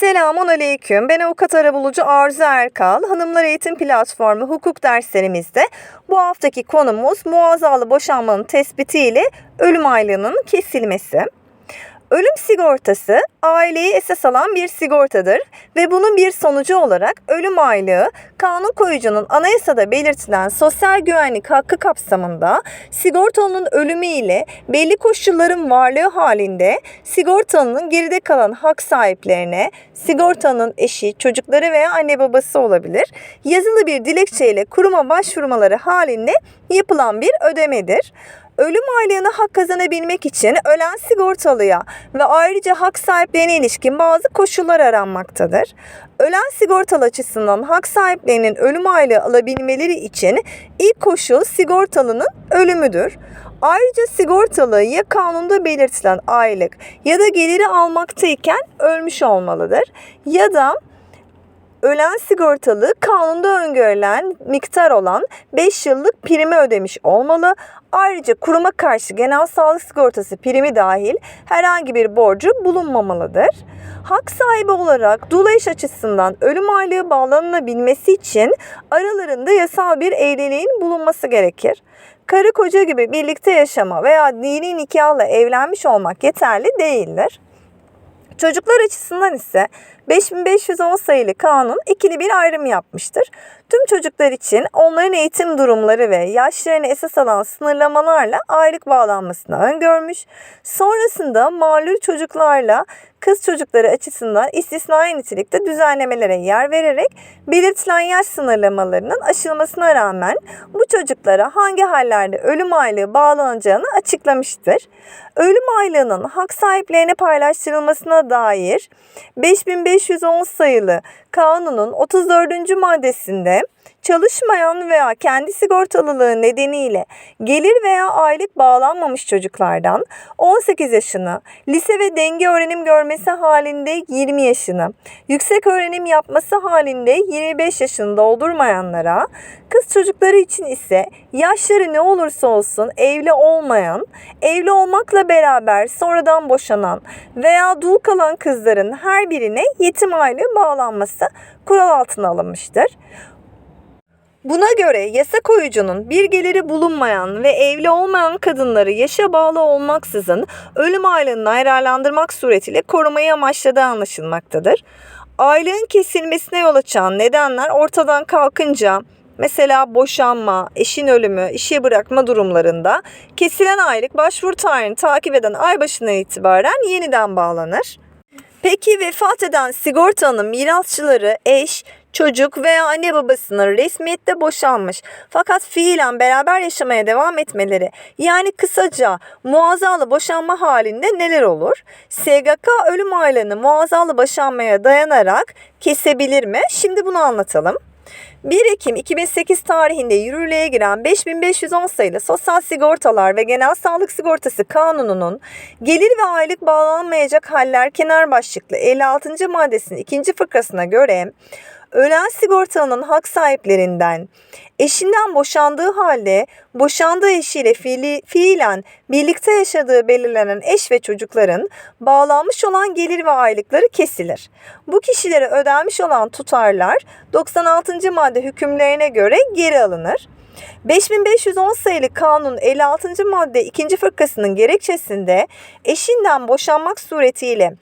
Selamun Aleyküm. Ben avukat arabulucu Arzu Erkal. Hanımlar Eğitim Platformu hukuk derslerimizde bu haftaki konumuz muazzalı boşanmanın tespitiyle ölüm aylığının kesilmesi. Ölüm sigortası aileyi esas alan bir sigortadır ve bunun bir sonucu olarak ölüm aylığı kanun koyucunun anayasada belirtilen sosyal güvenlik hakkı kapsamında sigortalının ölümü ile belli koşulların varlığı halinde sigortalının geride kalan hak sahiplerine sigortalının eşi, çocukları veya anne babası olabilir. Yazılı bir dilekçeyle kuruma başvurmaları halinde yapılan bir ödemedir. Ölüm aylığına hak kazanabilmek için ölen sigortalıya ve ayrıca hak sahiplerine ilişkin bazı koşullar aranmaktadır. Ölen sigortalı açısından hak sahiplerinin ölüm aylığı alabilmeleri için ilk koşul sigortalının ölümüdür. Ayrıca sigortalı ya kanunda belirtilen aylık ya da geliri almaktayken ölmüş olmalıdır ya da ölen sigortalı kanunda öngörülen miktar olan 5 yıllık primi ödemiş olmalı. Ayrıca kuruma karşı genel sağlık sigortası primi dahil herhangi bir borcu bulunmamalıdır. Hak sahibi olarak dul eş açısından ölüm aylığı bağlanılabilmesi için aralarında yasal bir evliliğin bulunması gerekir. Karı koca gibi birlikte yaşama veya dini nikahla evlenmiş olmak yeterli değildir. Çocuklar açısından ise 5510 sayılı kanun ikili bir ayrım yapmıştır. Tüm çocuklar için onların eğitim durumları ve yaşlarını esas alan sınırlamalarla aylık bağlanmasını öngörmüş. Sonrasında mağlul çocuklarla kız çocukları açısından istisnai nitelikte düzenlemelere yer vererek belirtilen yaş sınırlamalarının aşılmasına rağmen bu çocuklara hangi hallerde ölüm aylığı bağlanacağını açıklamıştır. Ölüm aylığının hak sahiplerine paylaştırılmasına dair 5510 sayılı kanunun 34. maddesinde çalışmayan veya kendi sigortalılığı nedeniyle gelir veya aylık bağlanmamış çocuklardan 18 yaşını, lise ve denge öğrenim görmesi halinde 20 yaşını, yüksek öğrenim yapması halinde 25 yaşını doldurmayanlara, kız çocukları için ise yaşları ne olursa olsun evli olmayan, evli olmakla beraber sonradan boşanan veya dul kalan kızların her birine yetim aylığı bağlanması kural altına alınmıştır. Buna göre yasa koyucunun bir geliri bulunmayan ve evli olmayan kadınları yaşa bağlı olmaksızın ölüm aylığından yararlandırmak suretiyle korumayı amaçladığı anlaşılmaktadır. Aylığın kesilmesine yol açan nedenler ortadan kalkınca Mesela boşanma, eşin ölümü, işe bırakma durumlarında kesilen aylık başvuru tarihini takip eden ay başından itibaren yeniden bağlanır. Peki vefat eden sigortanın mirasçıları eş, çocuk veya anne babasının resmiyette boşanmış fakat fiilen beraber yaşamaya devam etmeleri yani kısaca muazzalı boşanma halinde neler olur? SGK ölüm aylığını muazzalı boşanmaya dayanarak kesebilir mi? Şimdi bunu anlatalım. 1 Ekim 2008 tarihinde yürürlüğe giren 5510 sayılı Sosyal Sigortalar ve Genel Sağlık Sigortası Kanunu'nun gelir ve aylık bağlanmayacak haller kenar başlıklı 56. maddesinin ikinci fıkrasına göre ölen sigortalının hak sahiplerinden eşinden boşandığı halde boşandığı eşiyle fiili, fiilen birlikte yaşadığı belirlenen eş ve çocukların bağlanmış olan gelir ve aylıkları kesilir. Bu kişilere ödenmiş olan tutarlar 96. madde hükümlerine göre geri alınır. 5510 sayılı kanun 56. madde 2. fırkasının gerekçesinde eşinden boşanmak suretiyle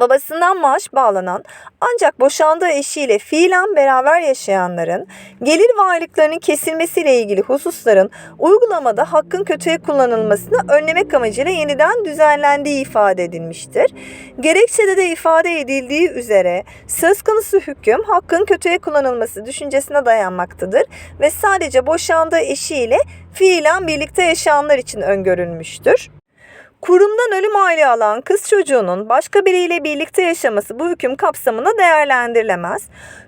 babasından maaş bağlanan ancak boşandığı eşiyle fiilen beraber yaşayanların gelir ve aylıklarının kesilmesiyle ilgili hususların uygulamada hakkın kötüye kullanılmasını önlemek amacıyla yeniden düzenlendiği ifade edilmiştir. Gerekçede de ifade edildiği üzere söz konusu hüküm hakkın kötüye kullanılması düşüncesine dayanmaktadır ve sadece boşandığı eşiyle fiilen birlikte yaşayanlar için öngörülmüştür. Kurumdan ölüm aylığı alan kız çocuğunun başka biriyle birlikte yaşaması bu hüküm kapsamına değerlendirilemez.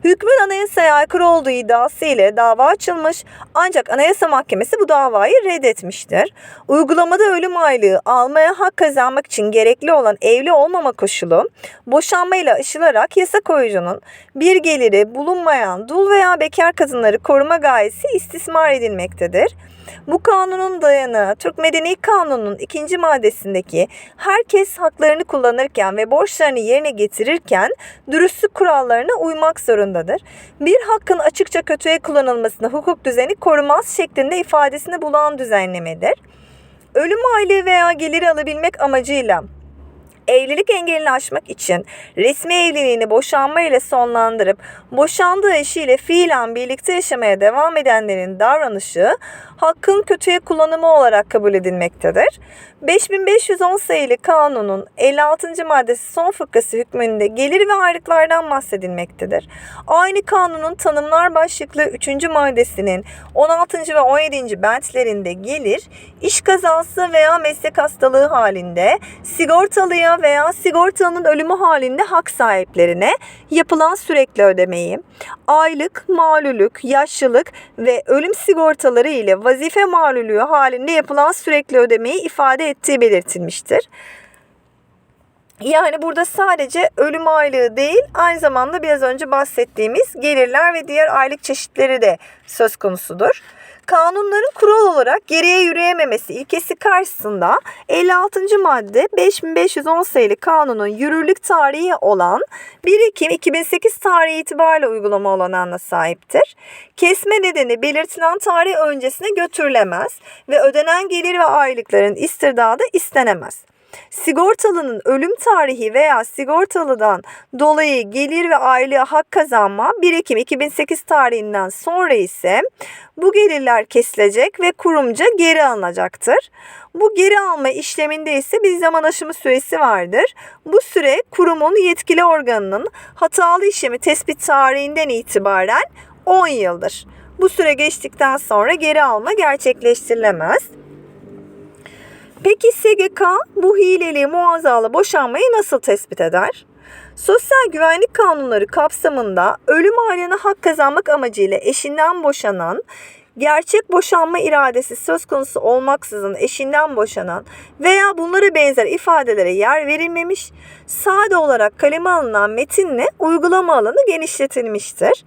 Hükmün anayasaya aykırı olduğu iddiası ile dava açılmış ancak Anayasa Mahkemesi bu davayı reddetmiştir. Uygulamada ölüm aylığı almaya hak kazanmak için gerekli olan evli olmama koşulu boşanmayla aşılarak yasa koyucunun bir geliri bulunmayan dul veya bekar kadınları koruma gayesi istismar edilmektedir. Bu kanunun dayanağı Türk Medeni Kanunu'nun ikinci maddesindeki herkes haklarını kullanırken ve borçlarını yerine getirirken dürüstlük kurallarına uymak zorundadır. Bir hakkın açıkça kötüye kullanılmasını hukuk düzeni korumaz şeklinde ifadesini bulan düzenlemedir. Ölüm aylığı veya geliri alabilmek amacıyla evlilik engelini aşmak için resmi evliliğini boşanma ile sonlandırıp boşandığı eşiyle fiilen birlikte yaşamaya devam edenlerin davranışı hakkın kötüye kullanımı olarak kabul edilmektedir. 5510 sayılı kanunun 56. maddesi son fıkrası hükmünde gelir ve ayrıklardan bahsedilmektedir. Aynı kanunun tanımlar başlıklı 3. maddesinin 16. ve 17. bentlerinde gelir, iş kazası veya meslek hastalığı halinde, sigortalıya veya sigortalının ölümü halinde hak sahiplerine yapılan sürekli ödemeyi, aylık, malulük, yaşlılık ve ölüm sigortaları ile vazife malulüğü halinde yapılan sürekli ödemeyi ifade ettiği belirtilmiştir. Yani burada sadece ölüm aylığı değil, aynı zamanda biraz önce bahsettiğimiz gelirler ve diğer aylık çeşitleri de söz konusudur. Kanunların kural olarak geriye yürüyememesi ilkesi karşısında 56. madde 5510 sayılı kanunun yürürlük tarihi olan 1 Ekim 2008 tarihi itibariyle uygulama olanağına sahiptir. Kesme nedeni belirtilen tarih öncesine götürülemez ve ödenen gelir ve aylıkların istirdadı istenemez. Sigortalının ölüm tarihi veya sigortalıdan dolayı gelir ve aylığa hak kazanma 1 Ekim 2008 tarihinden sonra ise bu gelirler kesilecek ve kurumca geri alınacaktır. Bu geri alma işleminde ise bir zaman aşımı süresi vardır. Bu süre kurumun yetkili organının hatalı işlemi tespit tarihinden itibaren 10 yıldır. Bu süre geçtikten sonra geri alma gerçekleştirilemez. Peki SGK bu hileli muazzalı boşanmayı nasıl tespit eder? Sosyal güvenlik kanunları kapsamında ölüm haline hak kazanmak amacıyla eşinden boşanan, gerçek boşanma iradesi söz konusu olmaksızın eşinden boşanan veya bunlara benzer ifadelere yer verilmemiş, sade olarak kaleme alınan metinle uygulama alanı genişletilmiştir.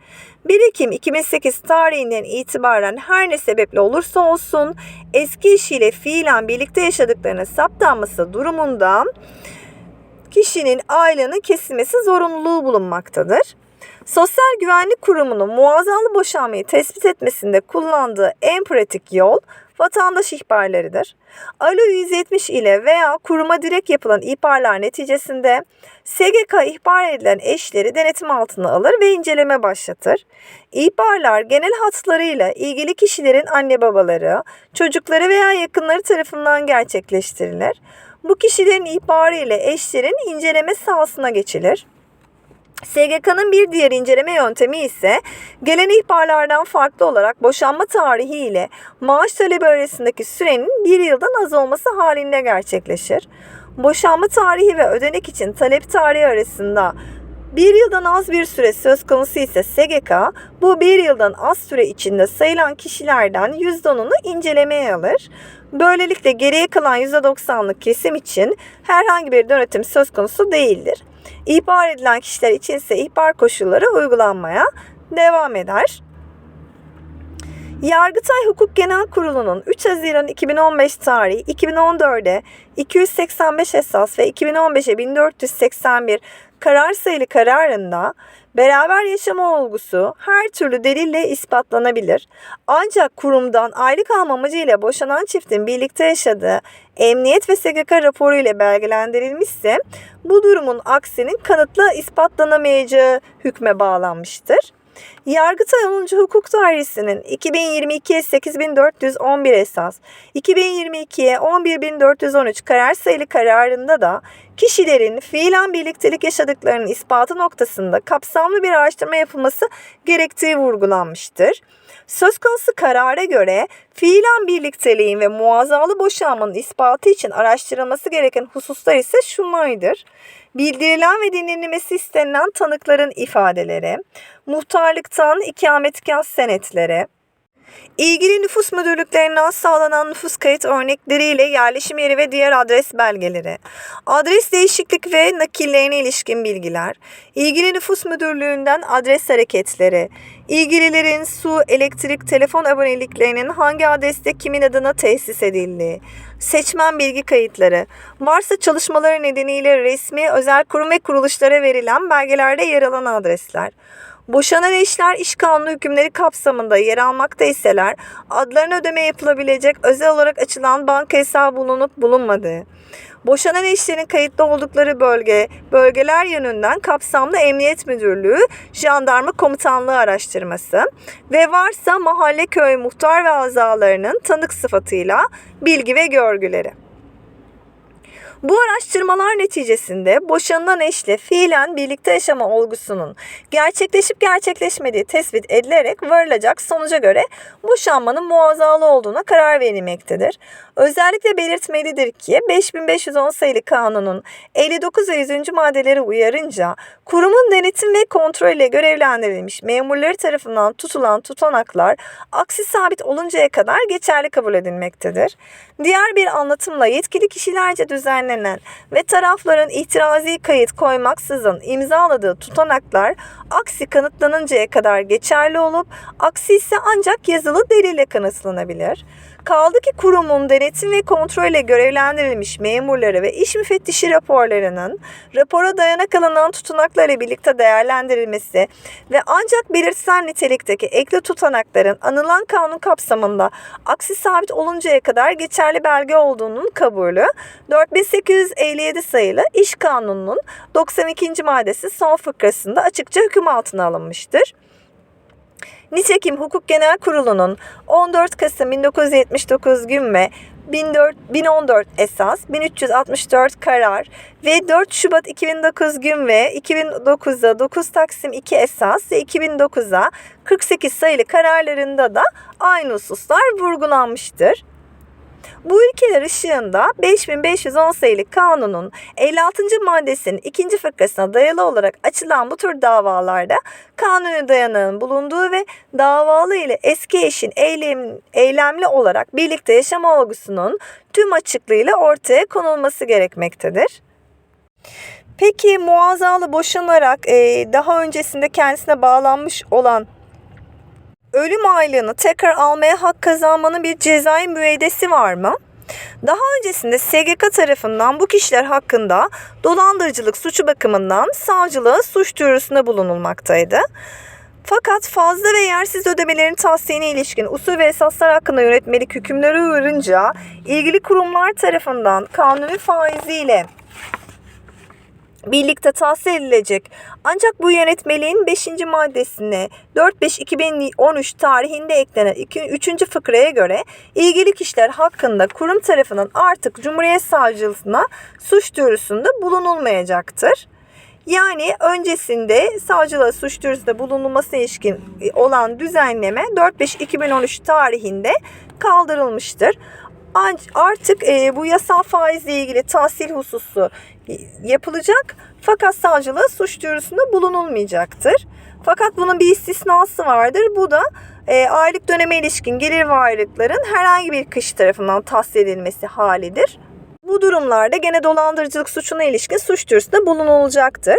1 Ekim 2008 tarihinden itibaren her ne sebeple olursa olsun eski eşiyle fiilen birlikte yaşadıklarına saptanması durumunda kişinin ailenin kesilmesi zorunluluğu bulunmaktadır. Sosyal Güvenlik Kurumu'nun muazzalı boşanmayı tespit etmesinde kullandığı en pratik yol vatandaş ihbarlarıdır. Alo 170 ile veya kuruma direkt yapılan ihbarlar neticesinde SGK ihbar edilen eşleri denetim altına alır ve inceleme başlatır. İhbarlar genel hatlarıyla ilgili kişilerin anne babaları, çocukları veya yakınları tarafından gerçekleştirilir. Bu kişilerin ihbarı ile eşlerin inceleme sahasına geçilir. SGK'nın bir diğer inceleme yöntemi ise gelen ihbarlardan farklı olarak boşanma tarihi ile maaş talebi arasındaki sürenin bir yıldan az olması halinde gerçekleşir. Boşanma tarihi ve ödenek için talep tarihi arasında bir yıldan az bir süre söz konusu ise SGK bu bir yıldan az süre içinde sayılan kişilerden %10'unu incelemeye alır. Böylelikle geriye kalan %90'lık kesim için herhangi bir denetim söz konusu değildir. İhbar edilen kişiler için ise ihbar koşulları uygulanmaya devam eder. Yargıtay Hukuk Genel Kurulu'nun 3 Haziran 2015 tarihi 2014'e 285 esas ve 2015'e 1481 karar sayılı kararında beraber yaşama olgusu her türlü delille ispatlanabilir. Ancak kurumdan aylık alma amacıyla boşanan çiftin birlikte yaşadığı emniyet ve SGK raporu ile belgelendirilmişse bu durumun aksinin kanıtla ispatlanamayacağı hükme bağlanmıştır. Yargıtay 10. Hukuk Dairesi'nin 2022'ye 8411 esas, 2022'ye 11413 karar sayılı kararında da kişilerin fiilen birliktelik yaşadıklarının ispatı noktasında kapsamlı bir araştırma yapılması gerektiği vurgulanmıştır. Söz konusu karara göre fiilen birlikteliğin ve muazzalı boşanmanın ispatı için araştırılması gereken hususlar ise şunlardır. Bildirilen ve dinlenilmesi istenilen tanıkların ifadeleri, muhtarlıktan ikametgah senetleri, İlgili nüfus müdürlüklerinden sağlanan nüfus kayıt örnekleriyle yerleşim yeri ve diğer adres belgeleri, adres değişiklik ve nakillerine ilişkin bilgiler, ilgili nüfus müdürlüğünden adres hareketleri, ilgililerin su, elektrik, telefon aboneliklerinin hangi adreste kimin adına tesis edildiği, seçmen bilgi kayıtları, varsa çalışmaları nedeniyle resmi, özel kurum ve kuruluşlara verilen belgelerde yer alan adresler, Boşanan eşler iş kanunu hükümleri kapsamında yer almakta iseler adlarına ödeme yapılabilecek özel olarak açılan banka hesabı bulunup bulunmadığı. Boşanan eşlerin kayıtlı oldukları bölge, bölgeler yönünden kapsamlı Emniyet Müdürlüğü, Jandarma Komutanlığı araştırması ve varsa mahalle köy muhtar ve azalarının tanık sıfatıyla bilgi ve görgüleri. Bu araştırmalar neticesinde boşanılan eşle fiilen birlikte yaşama olgusunun gerçekleşip gerçekleşmediği tespit edilerek varılacak sonuca göre boşanmanın muazzalı olduğuna karar verilmektedir. Özellikle belirtmelidir ki 5510 sayılı kanunun 59 ve 100. maddeleri uyarınca kurumun denetim ve kontrol ile görevlendirilmiş memurları tarafından tutulan tutanaklar aksi sabit oluncaya kadar geçerli kabul edilmektedir. Diğer bir anlatımla yetkili kişilerce düzenlenen ve tarafların itirazi kayıt koymaksızın imzaladığı tutanaklar aksi kanıtlanıncaya kadar geçerli olup aksi ise ancak yazılı delille kanıtlanabilir. Kaldı ki kurumun denetim ve kontrolle görevlendirilmiş memurları ve iş müfettişi raporlarının rapora dayanak alınan tutanaklarla birlikte değerlendirilmesi ve ancak belirtilen nitelikteki ekli tutanakların anılan kanun kapsamında aksi sabit oluncaya kadar geçerli belge olduğunun kabulü 4857 sayılı İş Kanunu'nun 92. maddesi son fıkrasında açıkça hüküm altına alınmıştır. Nitekim Hukuk Genel Kurulu'nun 14 Kasım 1979 gün ve 1014 esas, 1364 karar ve 4 Şubat 2009 gün ve 2009'a 9 Taksim 2 esas ve 2009'a 48 sayılı kararlarında da aynı hususlar vurgulanmıştır. Bu ülkeler ışığında 5510 sayılı kanunun 56. maddesinin ikinci fıkrasına dayalı olarak açılan bu tür davalarda kanuni dayanağın bulunduğu ve davalı ile eski eşin eylem, eylemli olarak birlikte yaşama olgusunun tüm açıklığıyla ortaya konulması gerekmektedir. Peki muazzalı boşanarak e, daha öncesinde kendisine bağlanmış olan ölüm aylığını tekrar almaya hak kazanmanın bir cezai müeydesi var mı? Daha öncesinde SGK tarafından bu kişiler hakkında dolandırıcılık suçu bakımından savcılığa suç duyurusunda bulunulmaktaydı. Fakat fazla ve yersiz ödemelerin tahsine ilişkin usul ve esaslar hakkında yönetmelik hükümleri uyarınca ilgili kurumlar tarafından kanuni faiziyle birlikte tahsil edilecek. Ancak bu yönetmeliğin 5. maddesine 4-5-2013 tarihinde eklenen 3. fıkraya göre ilgili kişiler hakkında kurum tarafından artık Cumhuriyet Savcılığına suç duyurusunda bulunulmayacaktır. Yani öncesinde savcılığa suç duyurusunda bulunulması ilişkin olan düzenleme 4-5-2013 tarihinde kaldırılmıştır. Artık e, bu yasal faizle ilgili tahsil hususu yapılacak fakat savcılığa suç duyurusunda bulunulmayacaktır. Fakat bunun bir istisnası vardır. Bu da e, aylık döneme ilişkin gelir ve ayrılıkların herhangi bir kişi tarafından tahsil edilmesi halidir. Bu durumlarda gene dolandırıcılık suçuna ilişkin suç duyurusunda bulunulacaktır.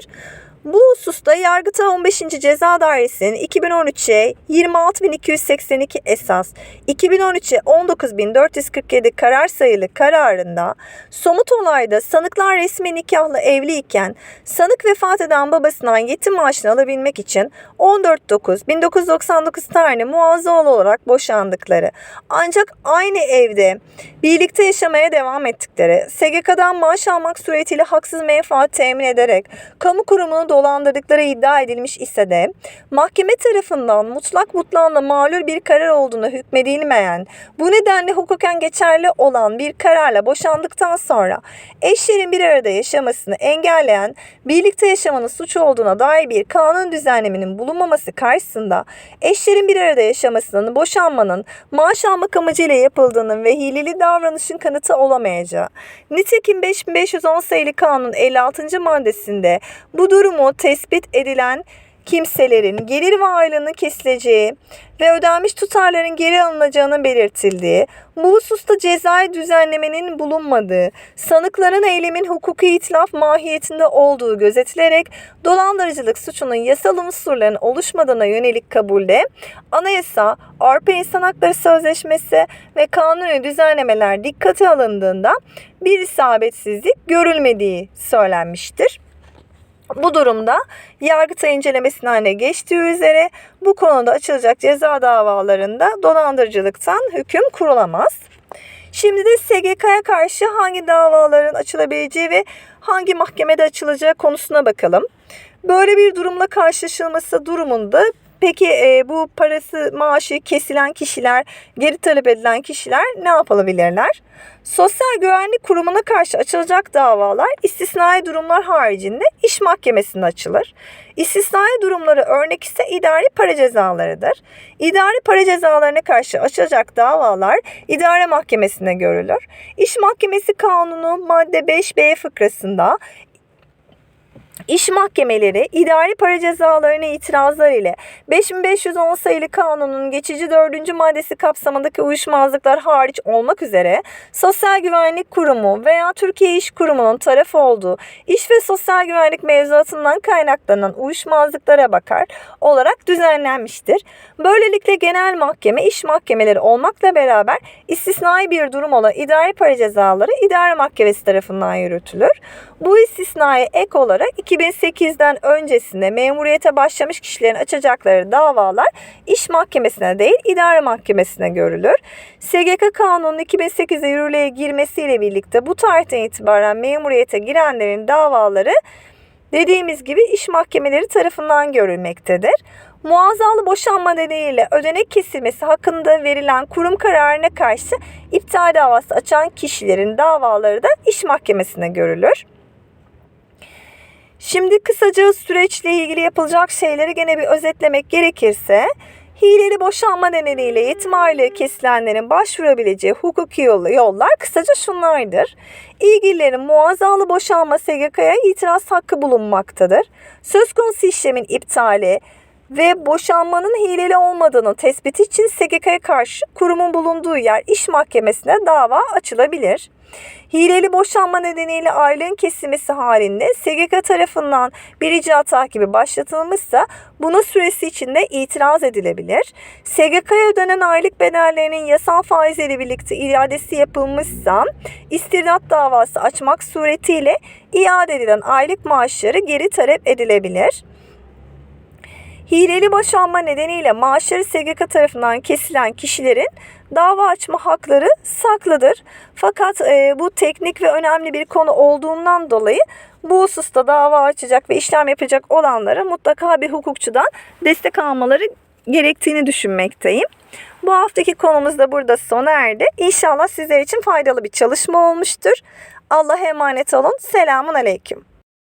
Bu hususta Yargıtay 15. Ceza Dairesi'nin 2013'e 26.282 esas, 2013'e 19.447 karar sayılı kararında somut olayda sanıklar resmi nikahlı evliyken sanık vefat eden babasından yetim maaşını alabilmek için 14.9.1999 tarihinde muazzalı olarak boşandıkları ancak aynı evde birlikte yaşamaya devam ettikleri, SGK'dan maaş almak suretiyle haksız menfaat temin ederek kamu kurumunu dolandırdıkları iddia edilmiş ise de mahkeme tarafından mutlak mutlağına mağlul bir karar olduğunu hükmedilmeyen, bu nedenle hukuken geçerli olan bir kararla boşandıktan sonra eşlerin bir arada yaşamasını engelleyen, birlikte yaşamanın suç olduğuna dair bir kanun düzenleminin bulunmaması karşısında eşlerin bir arada yaşamasının boşanmanın maaş almak amacıyla yapıldığının ve hileli davranışın kanıtı olamayacağı. Nitekim 5510 sayılı kanun 56. maddesinde bu durumu tespit edilen kimselerin gelir ve aylığının kesileceği ve ödenmiş tutarların geri alınacağının belirtildiği, bu hususta cezai düzenlemenin bulunmadığı, sanıkların eylemin hukuki itilaf mahiyetinde olduğu gözetilerek dolandırıcılık suçunun yasal unsurların oluşmadığına yönelik kabulde anayasa, Avrupa İnsan Hakları Sözleşmesi ve kanuni düzenlemeler dikkate alındığında bir isabetsizlik görülmediği söylenmiştir. Bu durumda Yargıtay incelemesine haline geçtiği üzere bu konuda açılacak ceza davalarında dolandırıcılıktan hüküm kurulamaz. Şimdi de SGK'ya karşı hangi davaların açılabileceği ve hangi mahkemede açılacağı konusuna bakalım. Böyle bir durumla karşılaşılması durumunda peki e, bu parası maaşı kesilen kişiler, geri talep edilen kişiler ne yapabilirler? Sosyal Güvenlik Kurumu'na karşı açılacak davalar istisnai durumlar haricinde iş mahkemesinde açılır. İstisnai durumları örnek ise idari para cezalarıdır. İdari para cezalarına karşı açılacak davalar idare mahkemesinde görülür. İş Mahkemesi Kanunu madde 5b fıkrasında İş mahkemeleri idari para cezalarına itirazlar ile 5510 sayılı kanunun geçici 4. maddesi kapsamındaki uyuşmazlıklar hariç olmak üzere Sosyal Güvenlik Kurumu veya Türkiye İş Kurumu'nun tarafı olduğu iş ve sosyal güvenlik mevzuatından kaynaklanan uyuşmazlıklara bakar olarak düzenlenmiştir. Böylelikle genel mahkeme iş mahkemeleri olmakla beraber istisnai bir durum olan idari para cezaları idare mahkemesi tarafından yürütülür. Bu istisnaya ek olarak 2008'den öncesinde memuriyete başlamış kişilerin açacakları davalar iş mahkemesine değil idare mahkemesine görülür. SGK kanunun 2008'de yürürlüğe girmesiyle birlikte bu tarihten itibaren memuriyete girenlerin davaları dediğimiz gibi iş mahkemeleri tarafından görülmektedir. Muazzalı boşanma nedeniyle ödenek kesilmesi hakkında verilen kurum kararına karşı iptal davası açan kişilerin davaları da iş mahkemesine görülür. Şimdi kısaca süreçle ilgili yapılacak şeyleri gene bir özetlemek gerekirse hileli boşanma nedeniyle yetim aylığı kesilenlerin başvurabileceği hukuki yollar kısaca şunlardır. İlgililerin muazzalı boşanma SGK'ya itiraz hakkı bulunmaktadır. Söz konusu işlemin iptali, ve boşanmanın hileli olmadığını tespit için SGK'ya karşı kurumun bulunduğu yer iş mahkemesine dava açılabilir. Hileli boşanma nedeniyle aylığın kesilmesi halinde SGK tarafından bir icra takibi başlatılmışsa buna süresi içinde itiraz edilebilir. SGK'ya ödenen aylık bedellerinin yasal faizleri birlikte iadesi yapılmışsa istirdat davası açmak suretiyle iade edilen aylık maaşları geri talep edilebilir. Hileli boşanma nedeniyle maaşları SGK tarafından kesilen kişilerin dava açma hakları saklıdır. Fakat e, bu teknik ve önemli bir konu olduğundan dolayı bu hususta dava açacak ve işlem yapacak olanlara mutlaka bir hukukçudan destek almaları gerektiğini düşünmekteyim. Bu haftaki konumuz da burada sona erdi. İnşallah sizler için faydalı bir çalışma olmuştur. Allah'a emanet olun. Selamun Aleyküm.